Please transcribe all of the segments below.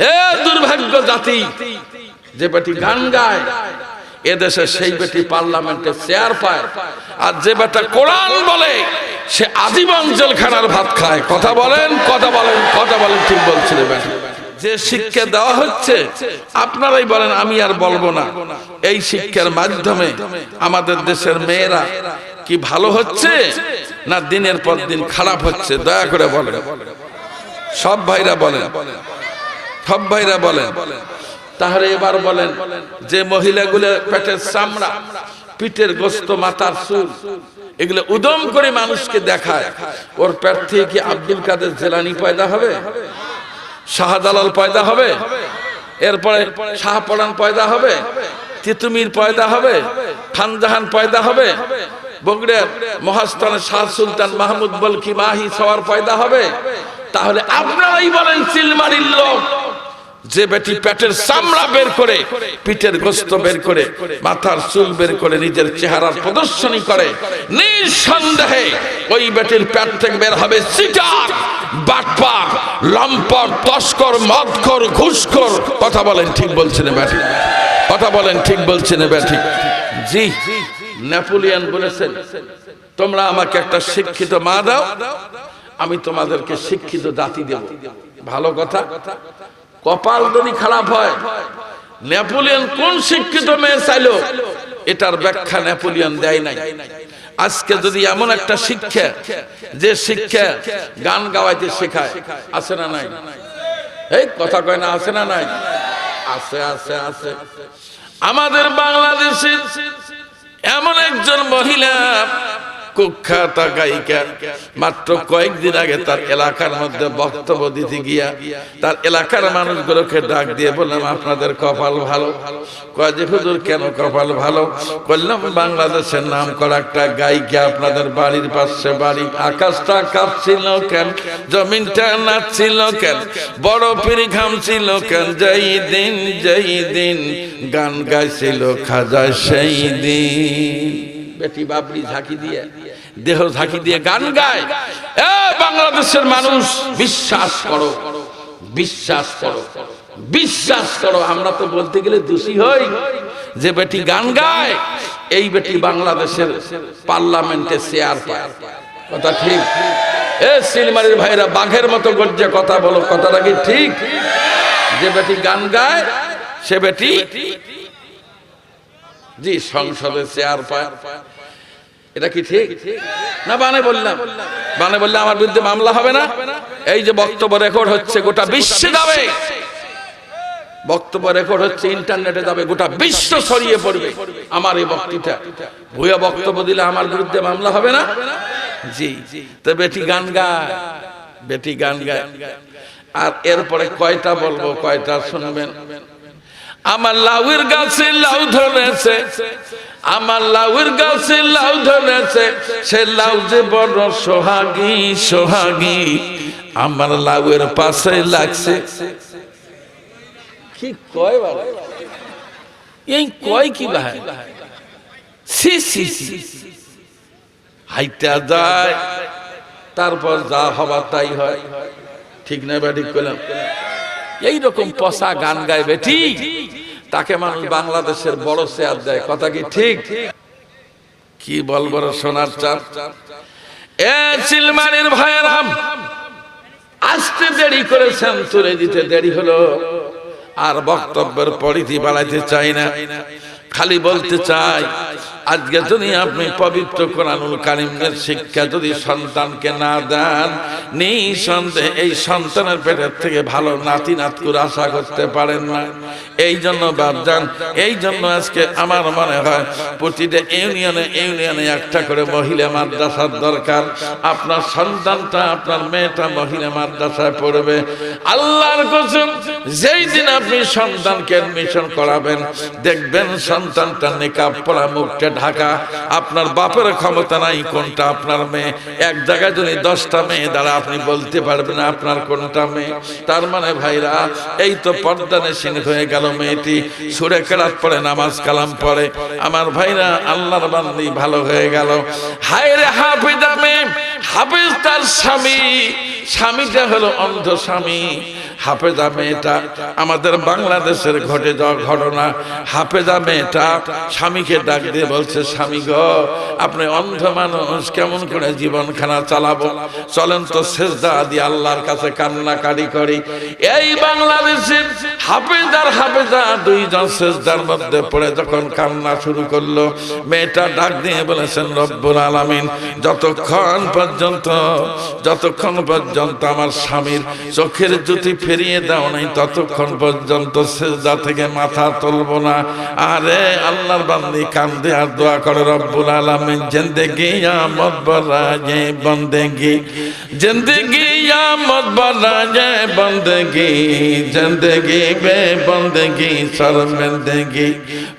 হে দুর্ভাগ্য জাতি, যে বেটি গান গায় এদেশে সেই বেটি পার্লামেন্টে চেয়ার পায়, আর যে বেটা কোরআন বলে, সে আজীবন জেলখানার ভাত খায়। কথা বলেন কথা বলেন কথা বলেন, ঠিক বলছিল যে শিক্ষা দেওয়া হচ্ছে, আপনারাই বলেন, আমি আর বলব না। এই শিক্ষার মাধ্যমে আমাদের দেশের মেয়েরা কি ভালো হচ্ছে, না দিনের পর দিন খারাপ হচ্ছে? দয়া করে বলেন। সব ভাইরা বলেন। সব ভাইরা বলেন। তাহলে এবার বলেন, যে মহিলাগুলো পেটের চামড়া, পিঠের গোস্ত, মাথার চুল, এগুলো উদম করে মানুষকে দেখায়, ওর পেট থেকে কি আব্দুল কাদের জেলানি পয়দা হবে? শাহজালাল পয়দা হবে? এরপরে শাহপরান পয়দা হবে? তিতুমির পয়দা হবে? খানজাহান পয়দা হবে? বগুড়ের মহাস্থানের শাহ সুলতান মাহমুদ বলকি মাহি সবার পয়দা হবে? তাহলে আপনারাই বলেন, চিলমারির লোক। যে বেটি পেটের চামড়া বের করে, পিঠের গোস্ত বের করে, মাথার চুল বের করে, নিজের চেহারার প্রদর্শনী করে, নিঃসন্দেহে ওই বেটির পেট থেকে বের হবে সিটার, বাটপার, লম্পট, তস্কর, মদখর, ঘুষখোর। কথা বলেন ঠিক বলছেন ব্যাটি? কথা বলেন ঠিক বলছেন ব্যাটি? জি, নেপোলিয়ান বলেছেন, তোমরা আমাকে একটা শিক্ষিত মা দাও, আমি তোমাদেরকে শিক্ষিত জাতি দেব। ভালো কথা? কপাল যদি খারাপ হয়, নেপোলিয়ন কোন শিক্ষিত মেয়ে চাইলো? এটার ব্যাখ্যা নেপোলিয়ন দেয় নাই। আজকে যদি এমন একটা শিক্ষা, যে শিক্ষা গান গাওয়াইতে শেখায়, আছে না নাই? এই কথা কয় না, আছে না নাই? আছে আছে আছে। আমাদের বাংলাদেশের এমন একজন মহিলা কুখ্যাতা গায়িকা। মাত্র কয়েকদিন আগে তার এলাকার মধ্যে বক্তব্য দিতে গিয়া তার এলাকার মানুষগুলোকে ডাক দিয়ে বললাম, আপনাদের কপাল ভালো? কয় হুজুর, কেন কপাল ভালো? বললাম, বাংলাদেশের নাম করা একটা গায়িকা আপনাদের বাড়ির পাশে বাড়ি, আকাশটা কাঁপছিল কেন? জমিনটা নাচছিল কেন? বড় পিড়ি ঘামছিল কেন? যেই দিন যেই দিন গান গাইছিল খাজা সেই দিন। বেটি বাবরি ঝাঁকি দিয়ে, দেহ ঝাঁকি দিয়ে গান গায়। এ বাংলাদেশের মানুষ, বিশ্বাস করো বিশ্বাস করো বিশ্বাস করো। আমরা তো বলতে গেলে দোষী হই যে বেটি গান গায়, এই বেটি বাংলাদেশের পার্লামেন্টে চেয়ার পায়। কথা ঠিক? এ সিলমারির ভাইরা বাঘের মতো গর্জে কথা বলো, কথাটা কি ঠিক? যে বেটি গান গায়, সে বেটি জি সংসদে চেয়ার পায়। এটা কি ঠিক? না, বানে বললাম। বানে বললে আমার বিরুদ্ধে মামলা হবে না? এই যে বক্তব্য রেকর্ড হচ্ছে, গোটা বিশ্বে যাবে। বক্তব্য রেকর্ড হচ্ছে ইন্টারনেটে যাবে, গোটা বিশ্ব ছড়িয়ে পড়বে। আমার এই বক্তৃতা। ভুয়া বক্তব্য দিলে আমার বিরুদ্ধে মামলা হবে না? জি। তো বেটি গান গায়। বেটি গান গায়। আর এরপরে কয়টা বলব, কয়টা শুনবেন? আমার লাউয়ের গাছে লাউ ধরেছে। আমার লাউয়ের গাছে লাউ ধরেছে সে লাউ যে বড় সোহাগী সোহাগী। আমার লাউয়ের পাশে লাগছে। কি কয় এই কয় কি ভাই সি সি সি হাইটা যায় তারপর যা হবার তাই হয়। ঠিক না বা ঠিক করলাম এইরকম পশা গান গায় বেটি তাকে মানুষ বাংলাদেশের বড় চেয়ার দেয় কথা কি ঠিক? কি বলব সোনার চাপ এ চিলমারির ভাইয়েরাম আসতে দেরি করেছেন তুলে দিতে দেরি হলো। আর বক্তব্যের পরিধি বাড়াইতে চাই না। খালি বলতে চাই আজকে যদি আপনি পবিত্র কোরআনুল কারিমের শিক্ষা যদি সন্তানকে না দেন, নিঃসন্দেহে এই সন্তানের পেটের থেকে ভালো নাতি নাতকুর আশা করতে পারেন না। এই জন্য বাবজান এই জন্য আজকে আমার মনে হয় প্রতিটা ইউনিয়নে ইউনিয়নে একটা করে মহিলা মাদ্রাসার দরকার। আপনার সন্তানটা, আপনার মেয়েটা মহিলা মাদ্রাসায় পড়বে। আল্লাহর কসম, যেই দিন আপনি সন্তানকে এডমিশন করাবেন, দেখবেন সন্তানটা নেকাব পরা মুখটা ঢাকা, আপনার বাপের ক্ষমতা নাই কোনটা, আপনার মেয়ে, এক জায়গায় যদি দশটা মেয়ে দ্বারা আপনি বলতে পারবেন আপনার কোনটা মেয়ে। তার মানে ভাইরা, এই তো পর্দা নেশিন হয়ে গেল মেয়েটি, সুরে কেরাত পড়ে, নামাজ কালাম পড়ে। আমার ভাইরা, আল্লাহর বান্দি ভালো হয়ে গেল। হায় রে হাফিজা মেয়ে হাফিজ তার স্বামী, স্বামীটা হলো অন্ধ স্বামী। হাফেজা মেয়েটা আমাদের বাংলাদেশের ঘটে যাওয়া ঘটনা। হাফেজা মেয়েটা স্বামীকে ডাক দিয়ে বলছে, স্বামী গো, আপনি অন্ধ মানুষ, কেমন করে জীবন খানা চালাবো? চলেন তো সেজদা দিয়ে আল্লাহর কাছে কান্নাকারি করি। এই বাংলাদেশের হাফেজার হাফেজা দুইজন সেজদার মধ্যে পড়ে যখন কান্না শুরু করল, মেয়েটা ডাক দিয়ে বলেছেন, রব্বুল আলামিন, যতক্ষণ পর্যন্ত যতক্ষণ পর্যন্ত আমার স্বামীর চোখের জ্যোতি ফিরিয়ে দাও নাই, ততক্ষণ পর্যন্ত সেজদা থেকে মাথা তুলব না। আরে আল্লাহর বান্দি, কান্দে আর দোয়া করে রব্বুল আলামিন, জিন্দেগি আমদ বরাজে বন্দেগি, জিন্দেগি আমদ বরাজে বন্দেগি, জিন্দেগি বে বন্দেগি, শরমিন্দেগি,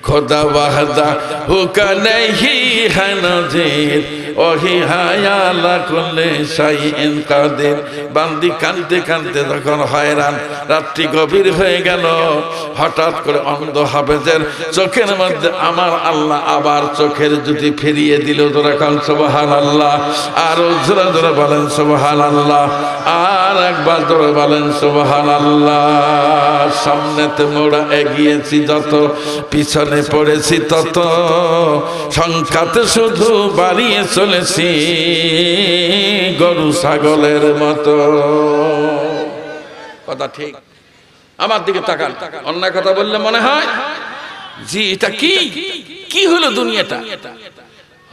খোদা ওয়াহদা, হুকা নেহি হানজির ওহি হায়া কুল্লি শাইইন কাদির। বান্দি কানতে কানতে যখন হয়রান, রাত্রি গভীর হয়ে গেল। হঠাৎ করে অন্ধ হাফেজের চোখের মধ্যে আমার আল্লাহ আবার চোখের জুতি ফিরিয়ে দিল। তোরা কান সোবাহান আল্লাহ আর জোরা জোরা বলেন সোবাহান আল্লাহ আর একবার জোরে বলেন সোবাহান আল্লাহ সামনেতে মোড়া এগিয়েছি যত, পিছনে পড়েছি তত। সংখ্যাতে শুধু বাড়িয়ে চলেছি, গরু ছাগলের মতো। কথা ঠিক? আমার দিকে তাকান। অন্যায় কথা বললে মনে হয় জি এটা কি? কি হলো দুনিয়াটা?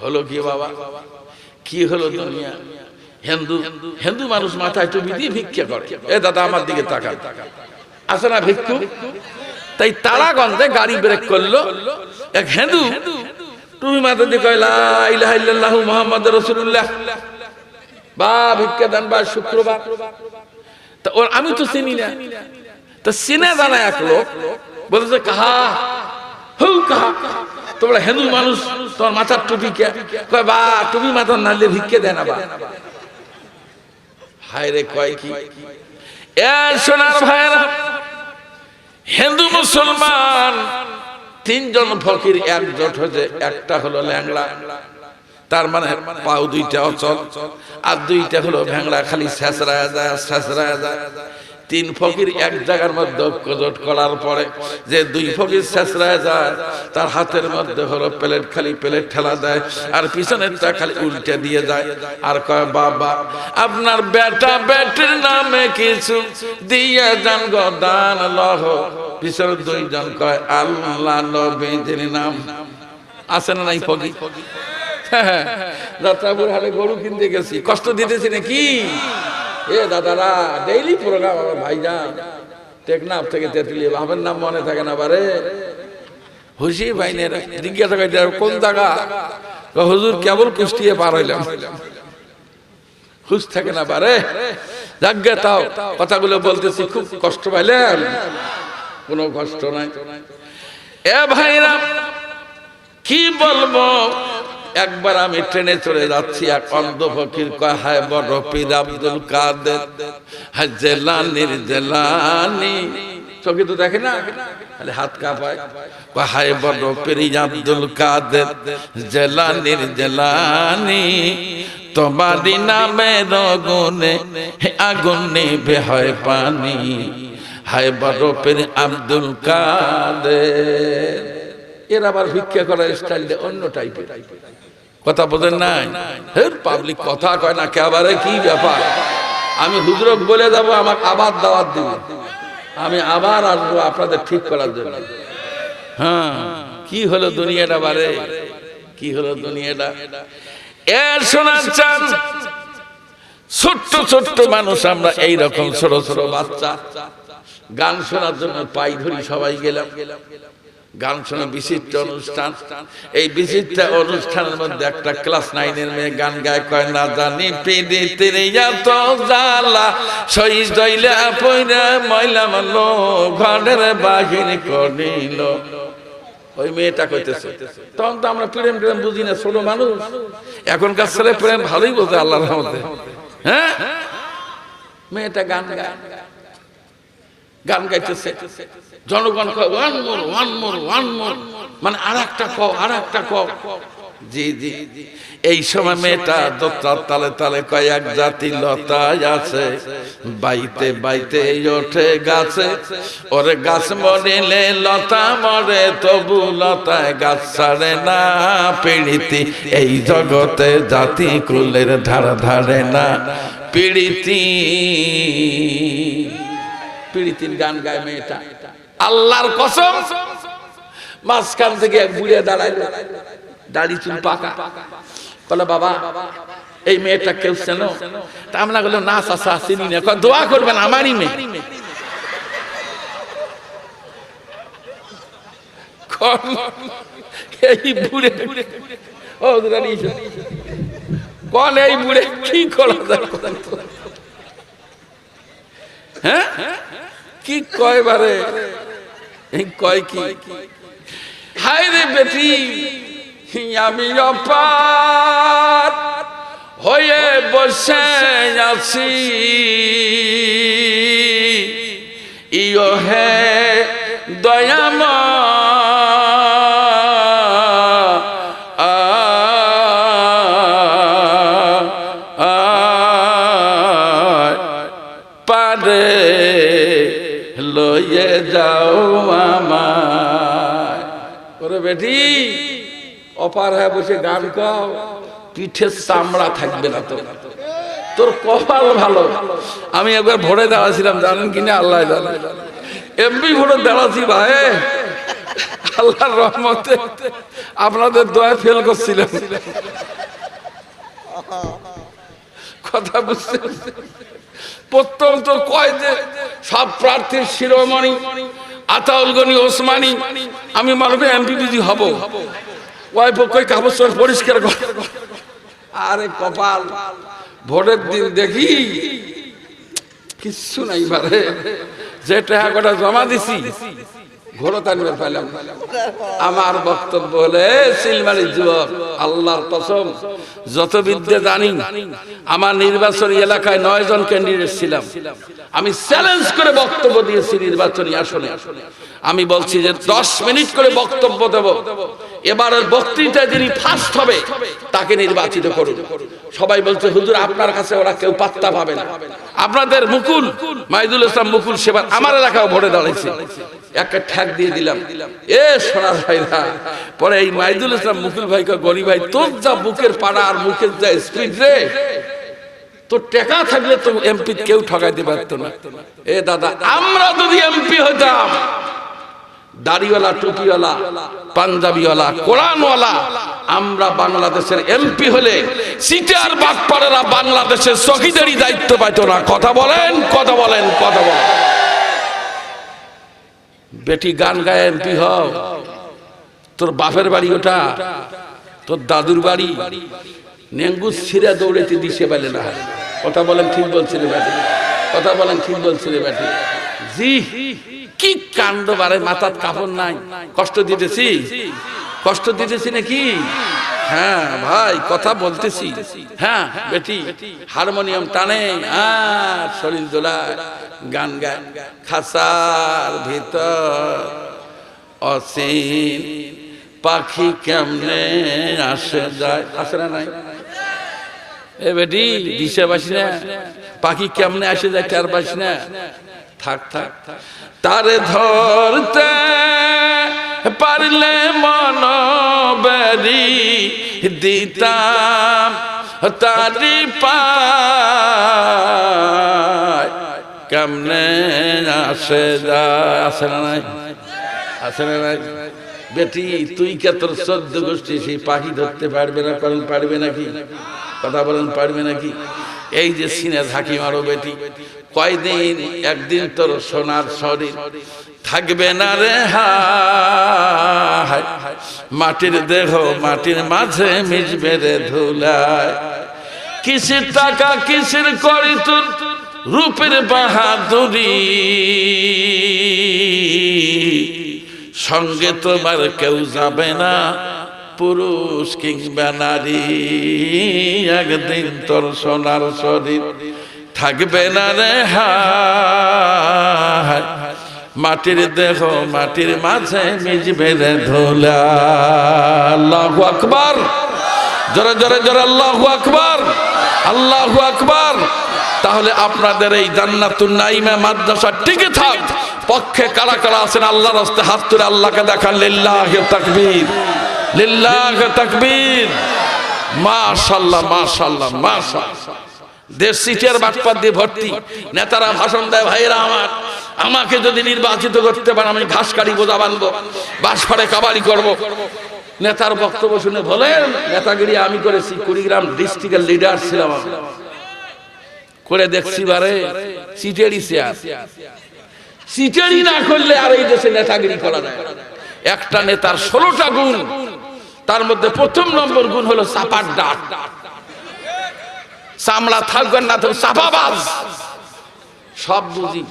হলো কি বাবা? কি হলো দুনিয়া? হিন্দু হিন্দু মানুষ মাথায় টুপি দিয়ে ভিক্ষা করে। এ দাদা আমার দিকে তাকান। আছে না ভিক্ষু? তাই তারাগঞ্জে গাড়ি ব্রেক করল। এক হিন্দু তুমি মাথা দিয়ে কয় লা ইলাহা ইল্লাল্লাহু মুহাম্মাদুর রাসূলুল্লাহ। বা ভিক্ষা দেন বা শুক্রবার। তা ওর আমি তো চিনি না। তা চিনে জানা এক লোক বলতেছে কাহা? হু কাহা? তোমরা হিন্দু মানুষ তোমার মাথার টুপি কে? কয় বা টুপি মাথার নালে ভিক্ষে দেয় না বা। হায় রে কয় কি? এ সোনার ভাইরা হিন্দু মুসলমান তিনজন ফকির এক একজোট হয়েছে একটা হলো ল্যাংড়া তার মানে পাও দুইটা অচল আর দুইটা হলো ভ্যাংড়া খালি শেষরা যায় শেষরা যায়। তিন ফকির এক জায়গার মধ্যে ঐক্যজোট করার পরে যে দুই ফকির শেষরায় যায়, তার হাতের মধ্যে হলো প্লেট খালি প্লেট ঠেলা দেয়, আর পিছনেরটা খালি উল্টে দিয়ে যায়। আর কয়, বাবা, আপনার বেটা বেটির নামে কিছু দিয়ে যান গো, দান লহ। পিছনে দুইজন কয়, আল্লাহ নবীজির নাম। আছে না নাই ফকির যাত্রাপুর হাটে গরু কিনতে গেছি। কষ্ট দিতেছি নাকি? এ দাদারা ডেইলি প্রোগ্রাম আমার ভাইজান। টেকনাফ থেকে তেতুলিয়া বাবার নাম মনে থাকে না বারে। হুসি ভাইনের জিজ্ঞাসা করতে কোন জায়গা? হুজুর, কেবল কুষ্টিয়ে পার হইলাম। খুশ থাকে না বারে। যাজ্ঞা তাও, কথাগুলো বলতেছি, খুব কষ্ট পাইলেন কোনো কষ্ট নাই। এ ভাইরা, কি বলব? একবার আমি ট্রেনে চলে যাচ্ছি, এক অন্ধ ফকির কয় বড় পীর আব্দুল কাদের, হায় জেলানির জেলানি। চোখে তো দেখে না? হাত কাঁপায়। হায় বড় পীর আব্দুল কাদের, জেলানির জেলানি। তোমারি নামে রগুনে আগুন নেবে হয় পানি। হায় বড় পীর আব্দুল কাদের। এর আবার ভিক্ষা করার স্টাইলটা অন্য টাইপের কথা বোঝেন নাই? হের পাবলিক কথা কয় না, কেবারে কি ব্যাপার? আমি হুজরক বলে যাব আমাকে আবার দাওয়াত দিবে। আমি আবার আসব আপনাদের ঠিক করার জন্য। হ্যাঁ কি হলো দুনিয়াটা বারে? কি হলো দুনিয়াটা? এর শোনার চান, ছোট্ট ছোট্ট মানুষ আমরা এই রকম ছোট ছোট বাচ্চা। গান শোনার জন্য পাই ধরি সবাই গেলাম গেলাম গেলাম। গান শোনা বিচিত্র অনুষ্ঠান। এই বিচিত্র অনুষ্ঠানের মধ্যে একটা ক্লাস নাইনের মেয়ে গান গায়, কয়, না জানি পিড়িতের এত জ্বালা সই দইলা পইরা ময়লা মারলো, ঘরের বাহির করিল। ওই মেয়েটা কইতেছে, তখন তো আমরা প্রেম প্রেম বুঝি না, ছোট মানুষ। এখনকার ছেলে প্রেম ভালোই বোঝে আল্লাহর রহমতে। হ্যাঁ? মেয়েটা গান গায়। গান গাইতেছে। জনগণ one more one more one more মানে আর একটা ক আর একটা ক জি জি। এই সময় মেয়েটা দোতার তালে তালে কয়েক জাতি লতায় আছে, বাইতে বাইতে ওঠে গাছে। ওরে গাছ মরিলে লতা মরে, তবু লতায় গাছ ছাড়ে না পিড়িতি। এই জগতে জাতি কুলের ধার ধারে না পিড়িতি। পিড়িতির গান গায় মেয়েটা। আল্লাহর কসম, মাঝখান থেকে এক বুড়ে দাঁড়ায় দাড়ি চুল পাকা। বলে, বাবা, এই মেয়েটা কেউ চেনো? তা আমরা না চাষা চিনি না। দোয়া করবেন, আমারই মেয়ে। কন- এই বুড়ে, কি করা যায়? হ্যাঁ? কি কয় বারে? কয় কি? হায় রে বেটি, আমি অপার হয়ে বসে আছি। ইয় হে দয়াম পারে লয়ে যাও আমায়। ওরে বেটি, অপার হয়ে বসে গান গাও পিঠের চামড়া থাকবে না তো। তোর কপাল ভালো। আমি একবার ভোরে দাঁড়াছিলাম, জানেন কিনা আল্লাহ জানে। এমপি ভোরে দাঁড়াচ্ছি ভাই। আল্লাহর রহমতে আপনাদের দয়া ফেল করছিলাম। কথা বুঝতে প্রথম তো কয় সব প্রার্থীর শিরোমণি, আতাউল গনি, ওসমানী, আমি মানবে এমপি বিজি হব ওই কই কাগজ পরিষ্কার কর। আরে কপাল, ভোটের দিন দেখি কিচ্ছু নাই বারে। যে টাকা কটা জমা দিছি ঘোরতা নিয়ে পাইলাম আমার বক্তব্য হলে সিলমারি যুবক, আল্লাহর কসম, যত বিদ্যে জানি, আমার নির্বাচনী এলাকায় নয় জন ক্যান্ডিডেট ছিলাম। আমি চ্যালেঞ্জ করে বক্তব্য দিয়েছি নির্বাচনী আসনে। আমি বলছি যে দশ মিনিট করে বক্তব্য দেব। এবারের বক্তৃতায় যিনি ফার্স্ট হবে, তাকে নির্বাচিত করুন। সবাই বলছে, হুজুর, আপনার কাছে ওরা কেউ পাত্তা পাবে না। আপনাদের মুকুল, মাইদুল ইসলাম মুকুল সেবার আমার এলাকাও ভোটে দাঁড়াইছে। একটা ঠ্যাক দিয়ে দিলাম। এ সোনার ভাইরা, পরে এই মাইদুল ইসলাম মুকুল ভাইকে, গনি ভাই, তোর যা বুকের পাড়া আর মুখের যা স্পিড রে, তোর টেকা থাকলে তো এমপি কেউ ঠকাইতে পারতো না। এ, দাদা, আমরা যদি এমপি হইতাম দাড়িওয়ালা, টুপিওয়ালা, পাঞ্জাবিওয়ালা, কোরআনওয়ালা, আমরা বাংলাদেশের এমপি হলে সিটার বাগপাড়েরা বাংলাদেশের চকিদারি দায়িত্ব পাইত না। কথা বলেন কথা বলেন কথা বলেন। বেটি গান গায়ে এমপি হও। তোর বাপের বাড়ি ওটা, তোর দাদুর বাড়ি। নেঙ্গু ছিঁড়ে দৌড়েতে দিশে পেলে না। কথা বলেন ঠিক বলছিলে ব্যাটি। কথা বলেন ঠিক বলছিলে ব্যাটি। জি, কি কাণ্ড বারে মাথার কাপড় নাই। কষ্ট দিতেছি? কষ্ট দিতেছি নাকি? হ্যাঁ ভাই, কথা বলতেছি। হ্যাঁ বেটি, হারমোনিয়াম টানে। আর শরীর দোলায় গান গায়। খাসার ভিতর অসীম পাখি কেমনে আসে যায়? আসে না নাই? এ বেটি দিশে বাসি না? পাখি কেমনে আসে যায় চার বাসি না। থাক থাক। তারে ধরতে পারলে মন বেরি দিতাম তারি পায়। কেমনে আসে যায়, আসে না নাই? আসে না নাই? বেটি, তুই কে তোর সদ্য গোষ্ঠী, সেই পাখি ধরতে পারবে না কারণ পারবে নাকি? কথা বলেন, পারবে নাকি? এই যে সিনে ঝাঁকি মারো বেটি, কয়দিন একদিন তোর সোনার শরীর থাকবে না রে হায়। মাটির দেহ মাটির মাঝে মিশবে রে ধুলায়। কিসের টাকা কিসের করি তোর রূপের বাহাদুরি। সঙ্গে তোমার কেউ যাবে না। পুরুষ কিংবা নারী, একদিন তোর সোনার শরীর থাকবে না রে হায় মাটির দেহ মাটির মাঝে মিজবে রে ধোলা। আল্লাহু আকবার। জোরে জোরে জোরে, আল্লাহু আকবার। আল্লাহু আকবার। তাহলে আপনাদের এই জান্নাতুন নাইমে মাদ্রাসা টিকে থাক। পক্ষে কারা কারা আছেন? আল্লাহর রাস্তে হাত তুলে আল্লাহকে দেখান, লিল্লাহ তাকবীর। মাশাআল্লাহ মাশাআল্লাহ দেশ দিয়ে ভর্তি। নেতারা ভাষণ দেয় আমার, আমাকে যদি নির্বাচিত করতে পারে আমি ঘাস কাটি বোঝা বানবো বাস ফাড়ে কাবারি করব। নেতার বক্তব্য শুনে বলেন, নেতাগিরি আমি করেছি, কুড়িগ্রাম ডিস্ট্রিক্টের লিডার ছিলাম করে দেখছি বারে, সিটেরই শেয়ার। সিটেরই না করলে আর এই দেশে নেতাগিরি করা যায় একটা নেতার ষোলোটা গুণ তার মধ্যে প্রথম নম্বর গুণ হলো চাপার ডাক। চামড়া থাকবেন না তো চাপাবাজ। সব বুঝি।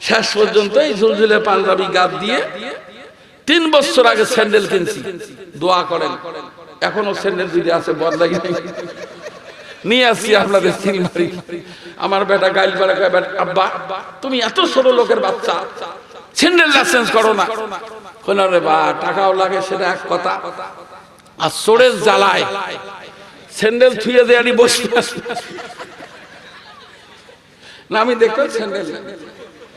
শেষ পর্যন্ত এই ঝুলঝুলে পাঞ্জাবি গাদ দিয়ে তিন বছর আগে স্যান্ডেল কিনছি। দোয়া করেন। এখনও স্যান্ডেল যদি আছে বদলাই নিয়ে আসছি আপনাদের সিলমারি আমার বেটা গাইল "বেটা, আব্বা তুমি এত ছোট লোকের বাচ্চা। স্যান্ডেল লাইসেন্স করো না। রে বা টাকাও লাগে সেটা এক কথা। আর সোরের জ্বালায় স্যান্ডেল থুয়ে দেয়ারি বসে। না আমি দেখতে স্যান্ডেল